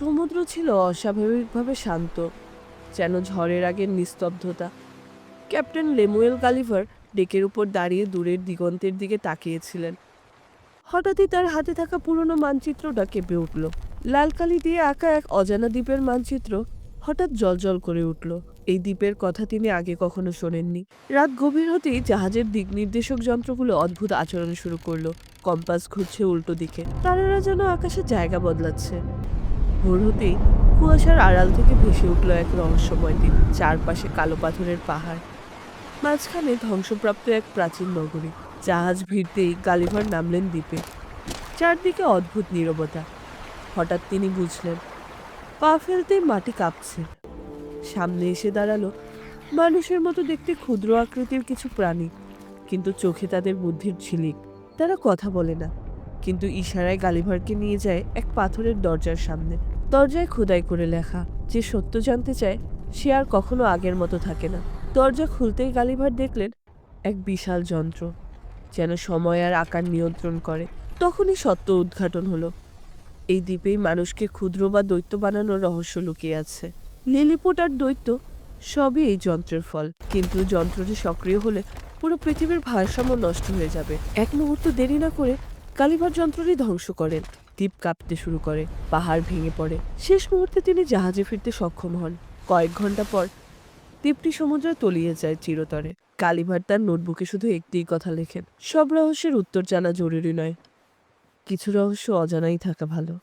সমুদ্র ছিল অস্বাভাবিকভাবে শান্ত, যেন ঝড়ের আগের নিস্তব্ধতা। ক্যাপ্টেন লেমুয়েল গালিভার ডেকের উপর দাঁড়িয়ে দূরের দিগন্তের দিকে তাকিয়েছিলেন। হঠাৎই তার হাতে থাকা পুরনো মানচিত্রটা কেঁপে উঠল। লাল কালি দিয়ে আঁকা এক অজানা দ্বীপের মানচিত্র হঠাৎ জলজল করে উঠল। এই দ্বীপের কথা তিনি আগে কখনো শোনেননি। রাত গভীর হতেই জাহাজের দিক নির্দেশক যন্ত্রগুলো অদ্ভুত আচরণ শুরু করল। কম্পাস ঘুরছে উল্টো দিকে। তারারা যেন আকাশে জায়গা বদলাচ্ছে। ভোর হতেই কুয়াশার আড়াল থেকে ভেসে উঠল এক রহস্যময় দিন চারপাশে কালো পাথরের পাহাড়। মাঝখানে ধ্বংসপ্রাপ্ত এক প্রাচীন নগরী, জাহাজ ভিড়তেই গালিভার নামলেন দ্বীপে। চারদিকে অদ্ভুত নীরবতা। হঠাৎ তিনি বুঝলেন, পা ফেলতেই মাটি কাঁপছে। সামনে এসে দাঁড়াল মানুষের মতো দেখতে ক্ষুদ্র আকৃতির কিছু প্রাণী, কিন্তু চোখে তাদের বুদ্ধির ঝিলিক। তারা কথা বলে না, কিন্তু ইশারায় গালিভারকে নিয়ে যায় এক পাথরের দরজার সামনে। দরজায় খোদাই করে লেখা। যে সত্য জানতে চায়, সে আর কখনো আগের মতো থাকে না। দরজা খুলতেই গালিভার দেখলেন এক বিশাল যন্ত্র। যেন সময় আর আকার নিয়ন্ত্রণ করে। তখনই সত্য উদ্ঘাটন হলো। এই দ্বীপেই মানুষকে ক্ষুদ্র বা দৈত্য বানানোর রহস্য লুকিয়ে আছে। লিলিপুট আর দৈত্য সবই এই যন্ত্রের ফল। কিন্তু যন্ত্রটি সক্রিয় হলে পুরো পৃথিবীর ভারসাম্য নষ্ট হয়ে যাবে। এক মুহূর্ত দেরি না করে কালিভার যন্ত্রটি ধ্বংস করেন। দ্বীপ কাঁপতে শুরু করে, পাহাড় ভেঙে পড়ে। শেষ মুহূর্তে তিনি জাহাজে ফিরতে সক্ষম হন। কয়েক ঘণ্টা পর দ্বীপটি সমুদ্রে তলিয়ে যায় চিরতরে। কালীভার তার নোটবুকে শুধু একটিই কথা লেখেন, সব রহস্যের উত্তর জানা জরুরি নয়। কিছু রহস্য অজানাই থাকা ভালো।